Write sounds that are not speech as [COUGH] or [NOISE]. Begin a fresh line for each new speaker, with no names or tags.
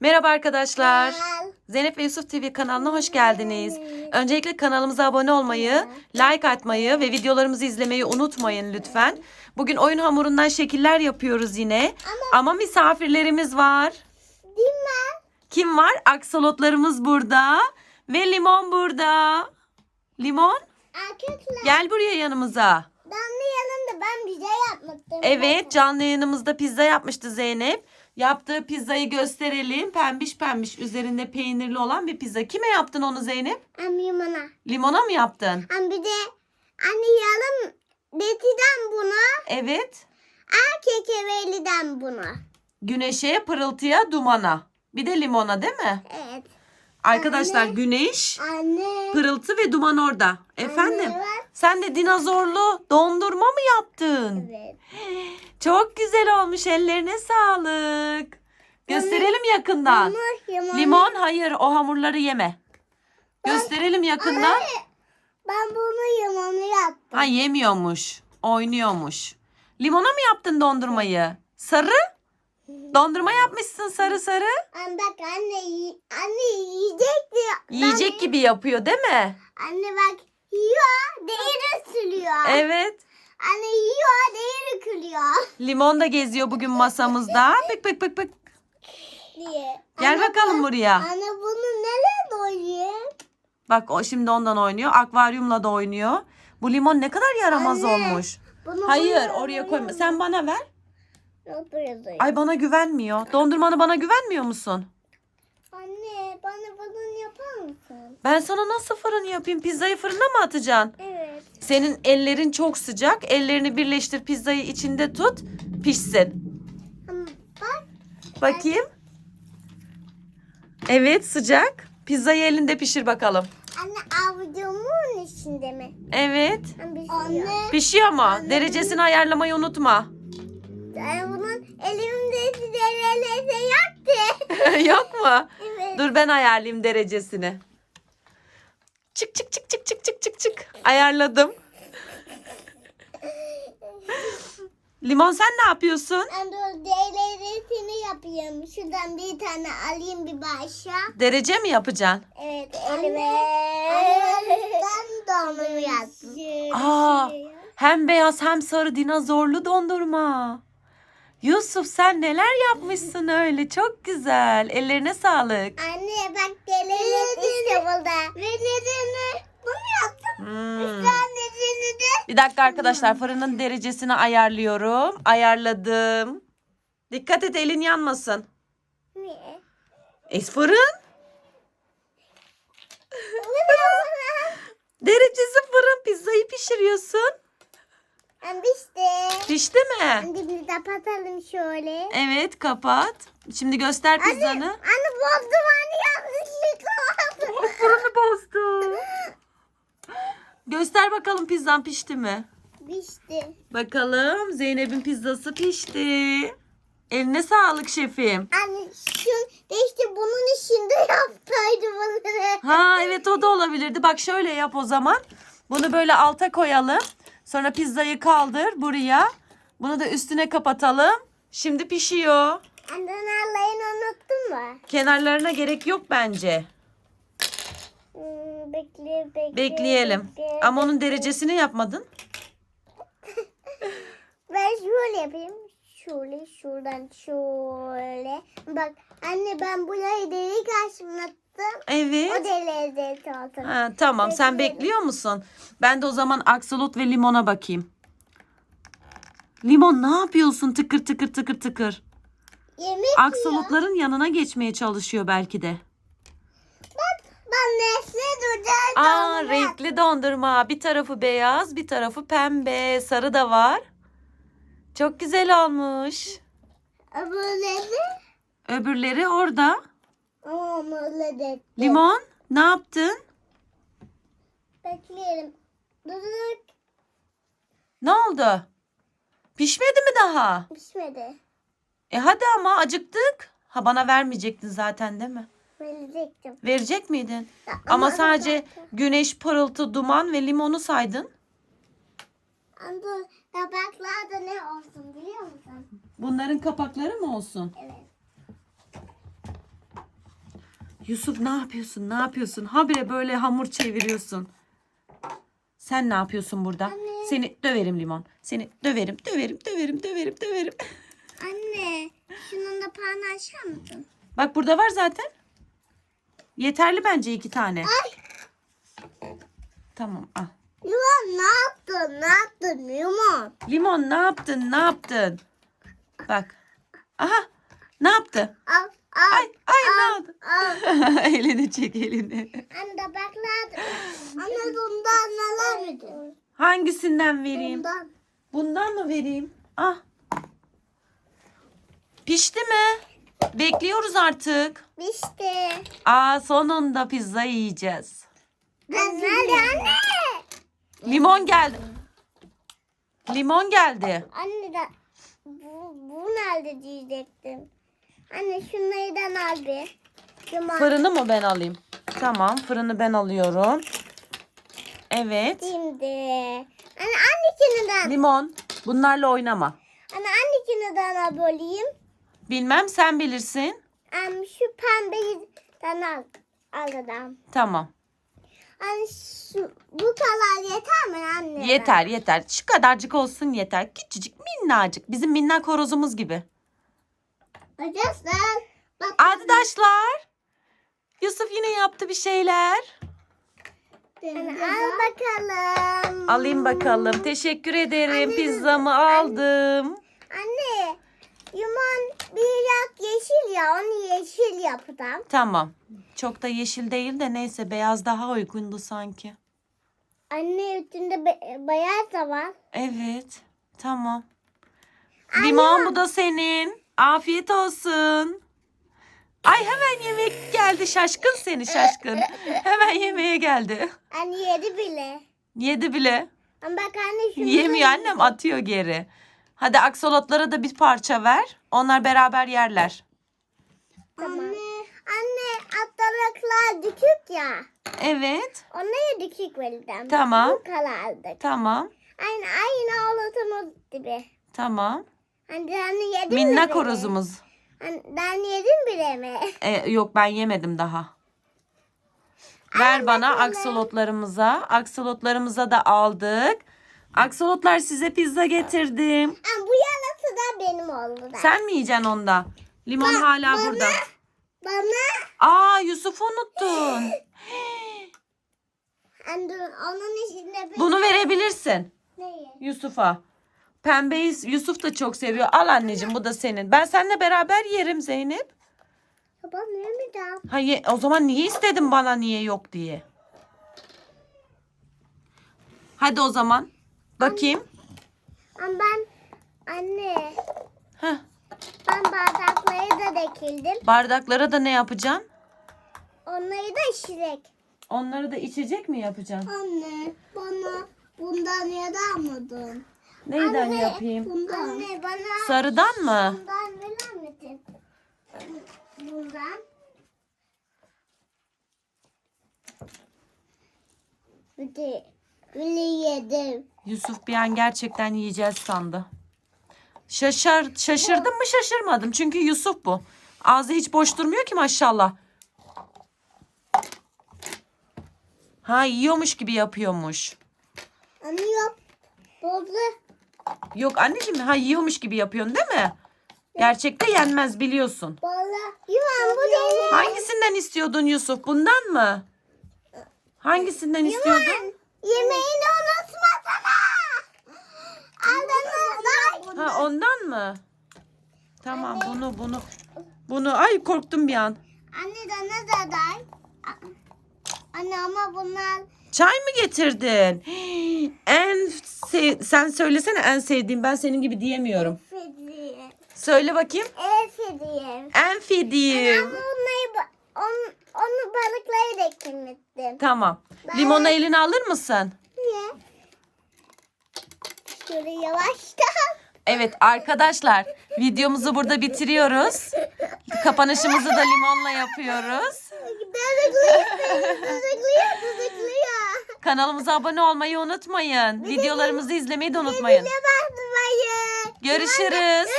Merhaba arkadaşlar. Zeynep ve Yusuf TV kanalına hoş geldiniz. Öncelikle kanalımıza abone olmayı, like atmayı ve videolarımızı izlemeyi unutmayın lütfen. Bugün oyun hamurundan şekiller yapıyoruz yine. Ama misafirlerimiz var.
Mi?
Kim var? Aksolotlarımız burada ve limon burada. Limon
Arkadaşlar
gel buraya yanımıza.
damla yanında ben bize yapmıştım.
Evet canlı yayınımızda pizza yapmıştı Zeynep. Yaptığı pizzayı gösterelim. Pembiş pembiş üzerinde peynirli olan bir pizza. Kime yaptın onu Zeynep?
Anne bana.
Limona mı yaptın?
Anne bir de anne yalım Betty'den bunu.
Evet.
Erkek eveliden bunu.
Güneşe, pırıltıya, dumana. Bir de limona değil mi?
Evet.
Arkadaşlar
Anne.
güneş,
Anne.
pırıltı ve duman orada. Efendim?
Anne.
Sen de dinozorlu dondurma mı yaptın?
Evet.
Çok güzel olmuş. Ellerine sağlık. Gösterelim yakından.
Limon,
hayır o hamurları yeme. Gösterelim yakından.
Ben bunu limonu yaptım.
Ha yemiyormuş. Oynuyormuş. Limona mı yaptın dondurmayı? Sarı? Dondurma yapmışsın sarı sarı.
Anne bak anne anne yiyecekti.
Yiyecek gibi yapıyor değil mi?
Anne bak yiyor, değeri sürüyor.
Evet.
Anne yiyor, değeri kırıyor.
Limon da geziyor bugün masamızda. Pık pık pık pık.
Diye.
Gel
Anne,
bakalım
bu-
buraya.
Anne bunu nereye doyayım?
Bak o şimdi ondan oynuyor. Akvaryumla da oynuyor. Bu limon ne kadar yaramaz
Anne,
olmuş.
Bunu
Hayır
buraya
oraya koyma.
doyayım.
Sen bana ver.
Buraya doyayım.
Ay bana güvenmiyor. Dondurmanı bana güvenmiyor musun?
Anne bana bunu yapar mısın?
Ben sana nasıl fırın yapayım? Pizzayı fırına mı atacaksın? Senin ellerin çok sıcak. Ellerini birleştir pizzayı içinde tut. Pişsin.
Bak
Bakayım. Evet sıcak. Pizzayı elinde pişir bakalım.
anne avucumun içinde mi?
Evet.
Anne.
Pişiyor mu? Derecesini ayarlamayı unutma.
Ben bunun elimde derelese yaktı. [LAUGHS]
Yok mu?
evet.
Dur ben ayarlayayım derecesini. Çık çık çık çık çık çık çık çık. Ayarladım. Limon sen ne yapıyorsun?
Ben dur derecesini yapayım. Şuradan bir tane alayım bir başa.
Derece mi yapacaksın?
Evet elime. Anne ben donumu yaptım.
Aa, hem beyaz hem sarı dinozorlu dondurma. Yusuf sen neler yapmışsın öyle çok güzel. Ellerine sağlık.
Anne bak gelelim işte burada. Ve nedeni bunu yaptım.
Hmm.
Nedeni de.
Bir dakika arkadaşlar fırının derecesini ayarlıyorum. Ayarladım. Dikkat et elin yanmasın.
Niye?
E fırın. [LAUGHS] Derecesi fırın pizzayı pişiriyorsun.
Ben işte.
Pişti mi?
Hadi bir kapatalım şöyle.
Evet kapat. Şimdi göster
Anne,
pizzanı.
anne bozdum anne yanlışlıkla.
Fırını bozdu. [LAUGHS] Göster bakalım pizzan pişti mi?
Pişti.
Bakalım Zeynep'in pizzası pişti. Eline sağlık şefim.
Anne şun de işte bunun içinde yaptaydı bunları.
Ha evet o da olabilirdi. Bak şöyle yap o zaman. Bunu böyle alta koyalım. Sonra pizzayı kaldır buraya. Bunu da üstüne kapatalım. Şimdi pişiyor.
Annen Allah'ını unuttun mu?
Kenarlarına gerek yok bence.
Hmm, bekle, bekle.
Bekleyelim.
bekle,
Ama onun derecesini yapmadın. [LAUGHS]
Ben şöyle yapayım. Şöyle şuradan şöyle. Bak anne ben burayı delik açmattım. O
Evet.
deliğe delik olsun.
Ha, tamam sen
Bekleyelim.
bekliyor musun? Ben de o zaman aksolot ve limona bakayım. Limon ne yapıyorsun tıkır tıkır tıkır tıkır?
Yemek.
Aksolotların yanına geçmeye çalışıyor belki de.
Bak ben nesne duracağım.
Aa renkli dondurma. Bir tarafı beyaz, bir tarafı pembe, sarı da var. Çok güzel olmuş.
Neydi?
Öbürleri orada. Limon, ne yaptın?
Bekleyelim. Dur dur.
Ne oldu? Pişmedi mi daha?
Pişmedi.
E hadi ama acıktık. Ha bana vermeyecektin zaten değil mi?
Verecektim.
Verecek miydin? Ama
ama
sadece güneş, pırıltı, duman ve limonu saydın.
Ama dur. Tabaklarda ne olsun biliyor musun?
Bunların kapakları mı olsun?
Evet.
Yusuf ne yapıyorsun? Ne yapıyorsun? Habire böyle hamur çeviriyorsun. Sen ne yapıyorsun burada?
Anne.
Seni döverim limon. Seni döverim, döverim, döverim, döverim, döverim.
Anne şunun da parmağını açar mısın?
Bak burada var zaten. Yeterli bence iki tane.
Ay.
Tamam al.
Limon ne yaptın? Ne yaptın limon?
Limon ne yaptın? Ne yaptın? Bak. Aha. Ne yaptı?
Al al.
Ay ay ne oldu?
al. [LAUGHS]
elini çek elini.
Anne tabaklar. Anne bundan neler mi?
Hangisinden vereyim?
Bundan.
Bundan mı vereyim? Ah. Pişti mi? Bekliyoruz artık.
İşte.
Aa sonunda pizza yiyeceğiz.
Nerede anne?
Limon geldi. Limon geldi.
Anne de bu, bu nerede diyecektim. Anne şunlardan al bir. Limon
Fırını mı ben alayım? Tamam fırını ben alıyorum. Evet.
şimdi. Anne annekininden.
Limon bunlarla oynama.
Anne annekininden al böleyim.
Bilmem sen bilirsin.
Anne şu pembeyden al. Aldım.
Tamam.
Anne şu, bu kadar yeter mi anne?
Yeter yeter. Şu kadarcık olsun yeter. Küçücük minnacık. Bizim minnak horozumuz gibi.
Arkadaşlar. Bak.
Arkadaşlar. Yusuf yine yaptı bir şeyler.
Anne, al bakalım.
Alayım bakalım. Teşekkür ederim.
Anne,
Pizzamı aldım.
Anne. Limon biraz yeşil ya. Onu yeşil yapacağım.
Tamam. Çok da yeşil değil de neyse beyaz daha uygundu sanki.
Anne üstünde be- beyaz da var.
Evet. Tamam. Limon bu da senin. Afiyet olsun. Ay hemen yemek geldi. Şaşkın seni şaşkın. [LAUGHS] Hemen yemeğe geldi.
Anne yedi bile.
Yedi bile.
Ama bak anne şunu
Yemiyor annem atıyor geri. Hadi aksolotlara da bir parça ver. Onlar beraber yerler.
Tamam. Anne, anne atalıklar dikük ya.
Evet.
Onlara dikük vereceğim.
Tamam.
Bu kadardık.
Tamam.
Aynı aynı oğlutumuz gibi.
Tamam.
Anne anne yedin mi
Minnak
bile?
horozumuz.
Anne, ben yedim bile mi?
E, yok ben yemedim daha. Ver bana aksolotlarımıza. Aksolotlarımıza da aldık. Aksolotlar size pizza getirdim.
Ama bu yarısı da benim oldu da.
Sen mi yiyeceksin onda? Limon hala
bana-
burada.
Bana
Aa Yusuf'u unuttun. [GASPS]
onun içinde bir
Bunu verebilirsin
Neyi?
Yusuf'a. Pembeyi Yusuf da çok seviyor. Al anneciğim bu da senin. Ben seninle beraber yerim Zeynep.
Baba ne mi
Hayır o zaman niye istedin bana niye yok diye. Hadi o zaman. Bakayım.
Ama ben anne
Heh.
ben bardakları da dikildim.
Bardaklara da ne yapacaksın?
Onları da şirek.
Onları da içecek mi yapacaksın?
Anne bana bundan yadamadın.
Neyden yapayım?
Bundan. Anne bana
Sarıdan mı?
bundan verir misin? Bundan. Bir de böyle yedim.
Yusuf bir an gerçekten yiyeceğiz sandı. Şaşır, şaşırdım mı şaşırmadım. Çünkü Yusuf bu. Ağzı hiç boş durmuyor ki maşallah. Ha yiyormuş gibi yapıyormuş.
Anne yok. Bozdu.
Yok anneciğim ha yiyormuş gibi yapıyorsun değil mi? Gerçekte yenmez biliyorsun.
Valla. Yuvan bu değil.
Hangisinden istiyordun Yusuf? Bundan mı? Hangisinden istiyordun?
Yemeğini unutmasana. Aldınız.
Ha ondan mı? Tamam bunu bunu. Bunu ay korktum bir an.
Anne dana da day. Anne ama bunlar
Çay mı getirdin? [GASPS] En sev- sen söylesene en sevdiğim ben senin gibi diyemiyorum.
fediye.
Söyle bakayım.
El fediye.
En
onları, ba- on, onu balıkları da kirlettim.
Tamam. Limonu eline alır mısın?
Niye? Şöyle yavaştan.
Evet arkadaşlar videomuzu burada bitiriyoruz. Kapanışımızı da limonla yapıyoruz. Kanalımıza abone olmayı unutmayın. Videolarımızı izlemeyi de unutmayın. Görüşürüz.
Görüşürüz.